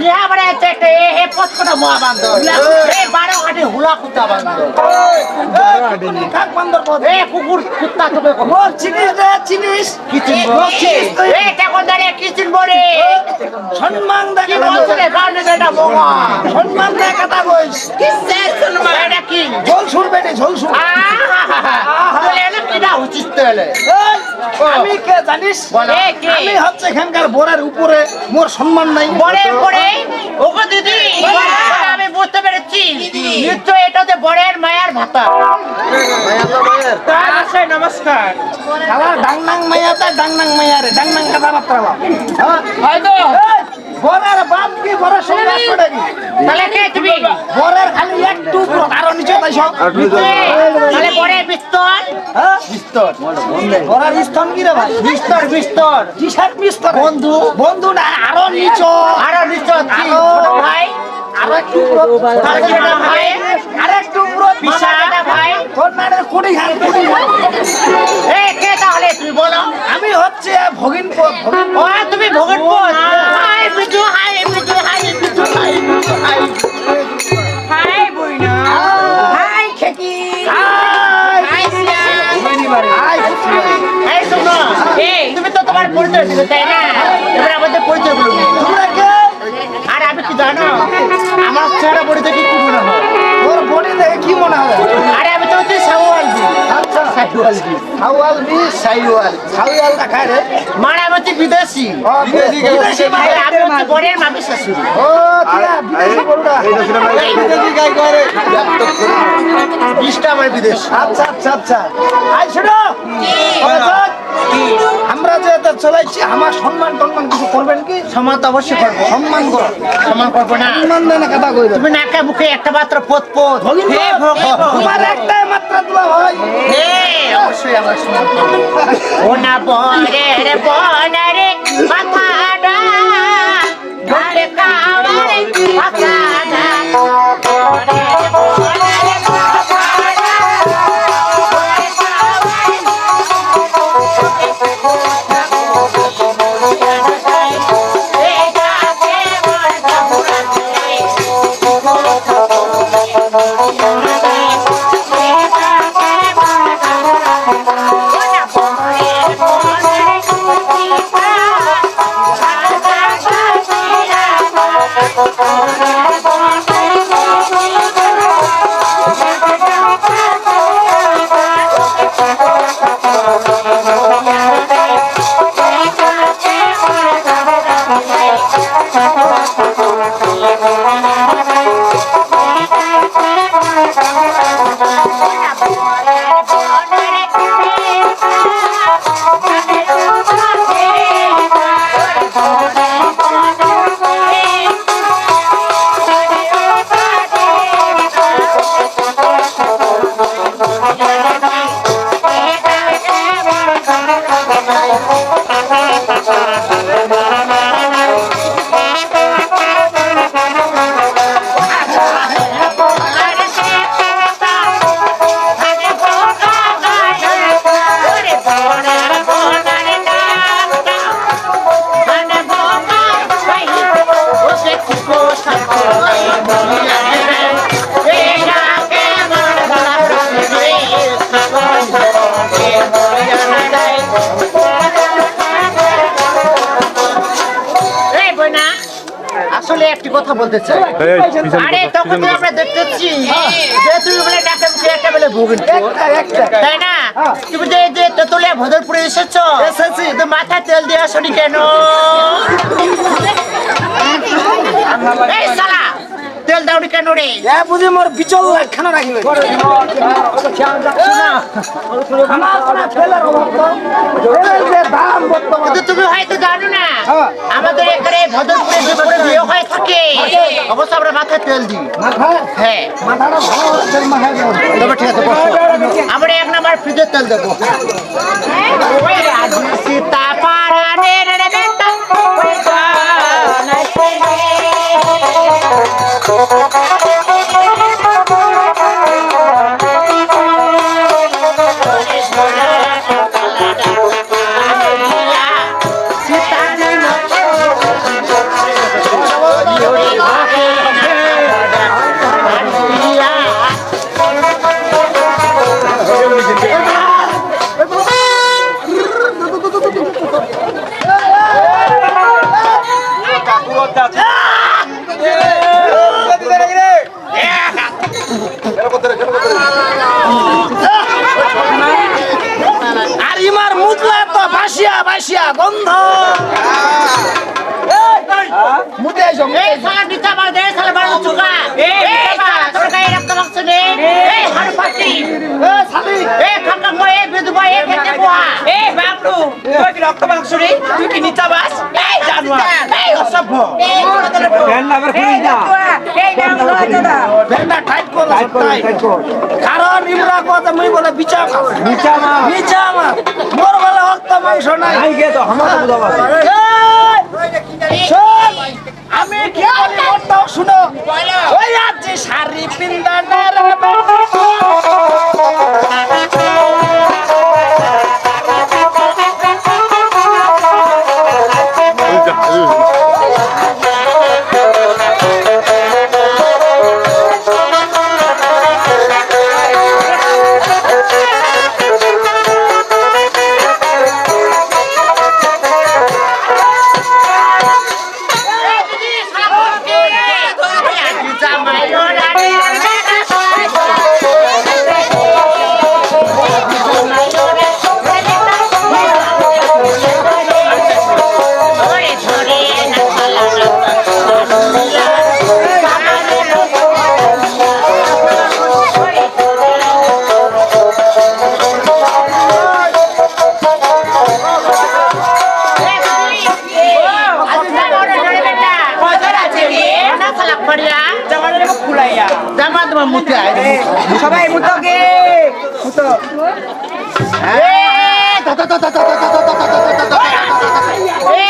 ধরে হেটা এ চেটে হে পছকটা মোয়া বান্ধ এ বারো হাটে হুলা কুত্তা বান্ধ কাক বান্দর এ কুকুর কুত্তা তুমি ও চিনিস রে চিনিস। কি চিনিস? এ টাকা দাঁড়িয়ে কি চিনবো রে সম্মান কি দেখে বলছো এটা বোমা সম্মান দেখে শুনবা এটা কি? ঝোল ঝোল বলে না উচিত তাহলে আমি কে জানিস? বলো। এ, কে? আমি হচ্ছে এখানকার বোরের উপরে। মোর সম্মান নাই। বড়ে বড়ে। ওগো দিদি আমি বুঝতে পেরেছি। নিশ্চয় এটাতে বড়ের মায়ার ভাতা। নমস্কার। ডাংনাং মাইয়া তা ডাংনাং মাইয়া রে। ডাংনাং কথাবার্তা? হয়তো বরের বাপ কি বরের সঙ্গে আসবে নাকি? তাহলে কে তুমি? বরের খালি একটু উপর আরও নিচে তাইছ তাহলে বড়ে বিস্তর? হ্যাঁ? বিস্তর। বরের স্তন কি রে ভাই? বিস্তর বিস্তর। কিসের বিস্তর? বন্ধু। বন্ধু না আরও নিচ। আরও আরও ভাই। আরও একটু উপর তাহলে কি ভাই আরও একটু বিশাল ভাই। তোর নামের কুড়ি ঘাট কুড়ি বলো। আমি হচ্ছে ভগিন ও তুমি ভগিন hi Biju hi Biju hi Biju hi Biju hi hi. Bruyne. Hi খেকি। হাই শ্যাম আই এই শোনো। তুমি তো তোমার পরিচয় দিলে তাই না? এবার আমাদের পরিচয় বলুন সাইওয়াল বি সাইওয়াল সাউয়াল দেখায় রে। আমি হচ্ছে বিদেশি বিদেশি বিদেশি আর আমি হচ্ছে বরের মামি শাশুড়ি ও কিরা? বিদেশি বলরা বিদেশি গাই করে বিশটা আমার বিদেশ। আচ্ছা আচ্ছা আচ্ছা। আই শুনো। আমরা যে এটা চলাইছি আমার সম্মান তো অবশ্যই করব। সম্মান করো সম্মান করব না। সম্মান দেয় না কথা কইবে তুমি নাকে মুখে একটা মাত্র পোত ভগিন হে তোমার একটাই মাত্র তোলা ভাই হে অবশ্যই আমার সম্মান করব। ও না রে বনারে মাথাটা ঘরে কাওয়ারে কথা বলতে চাই। আরে তখন তো আমরা দেখতেছি যে তুমি বলে ডাকে মুখে একটা বলে ভোগিন একটা একটা। তাই না? তুমি যে যে তেতুলিয়া ভদরপুরে এসেছ? এসেছি। তো মাথায় তেল দিয়ে আসনি কেন? এই সালা তেল দাওনি কেন রে? এ বুঝি মোর বিচল বর্তমান। কিন্তু তুমি হয়তো জানো হ্যাঁ। আমাদের এখানে ভদরপুরে যে করে বিয়ে হয়ে থাকে। অবশ্য আমরা মাথায় তেল দিই। হ্যাঁ। তবে ঠিক আছে আমরা এক নাম্বার ফ্রিজের তেল দেবো। ওই রক্ত মাংস তুই কি নিচা বাস? এই জানোয়ার এই অসভ্য। এই এই নাম লজ্জা দা টাইট কর টাইট কারণ ইমরা কথা মুই বলে বিচা নিচা মাছ। বিচা মাছ মোর বলে হক্ত মাংস নাই। নাই গে তো আমার তো বুঝাবা শোন, আমি কি বলি মোরটাও শুনো ওই আছে শাড়ি এই তোমার মুখে সবাই মুতো গে মুতো ওই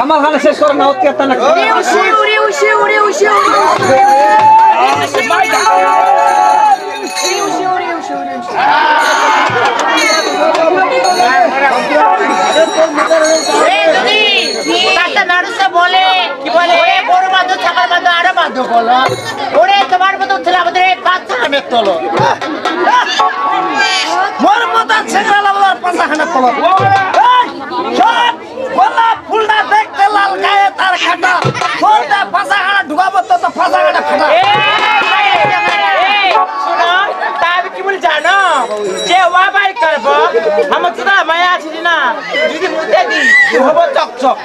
আমার খানে শেষ করে না হচ্ছে আমাদের বাচ্চা কানের তলো ফুলটা দেখতে লাল গায়ে তার খাটা বলতে পাঁচা খানা ঢুকাবো তো তো পাঁচা খানা ফাটা জানো? যে ওয়া বাই করব আমার তো মায়া আছে না যদি মুতে দি হব চকচক।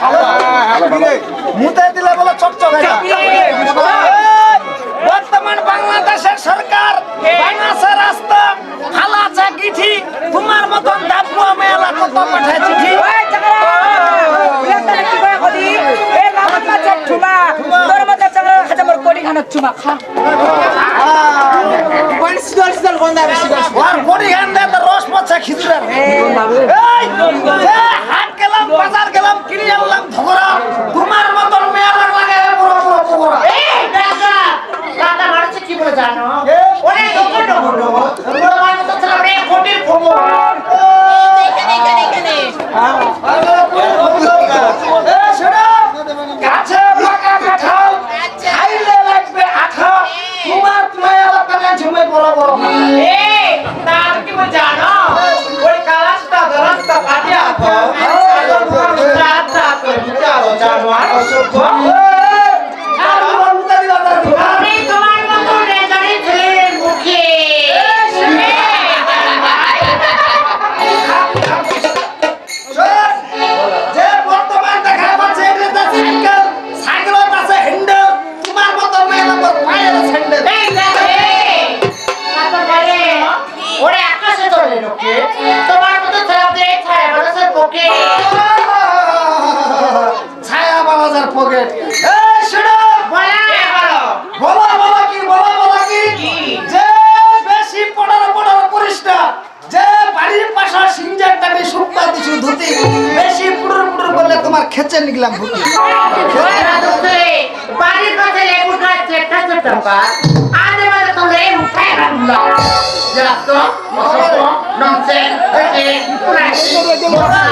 মুতে দিলে বলে চকচক হয়ে বলে লোকে তোমার মতো ছায়া দেয় ছায়া মানুষের পকে ছায়া মানুষের পকে শোনো। বলো। বলো? কি বলো বলো কি? যে বেশি পড়ার পড়ার করিস যে বাড়ির পাশে সিঞ্জার টাকে সুপা দিছু ধুতি বেশি পুরুর পুরুর বলে তোমার খেচে নিলাম ভুতি। বাড়ির পাশে লেবু গাছ একটা ছোট পা বাজে তো লেবু খাই রাখল যাতো মশো নমসে একে পুরা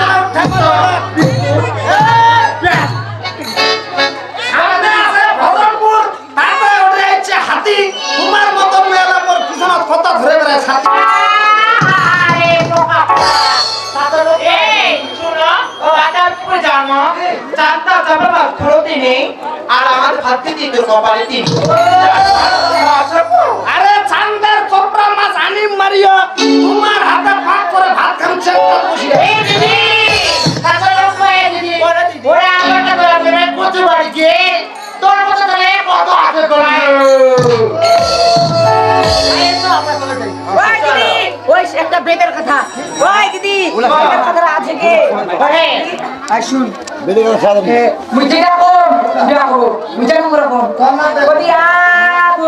আমাদের আছে ভগবানপুর তারপরে ওটা হচ্ছে হাতি তোমার মতন মেলা মোর পিছনত কথা ধরে বেড়ায় হাতি আরে বোকা তাতো এই শুনো ও আটা পুরো জানো চারটা দিনে আর আমার ভাতটি দিতে সবাই দিন আরে চান্দার চোপড়া মাছ আনি তোমার হাতে পাক করে ভাত খাচ্ছে একটা বসিয়ে একটা বেদের কথা। ওই দিদি কথা আছে কি? আই শুন। মুই যেটা কম যেটা কম মুই যেটা কম কম কবি আবু।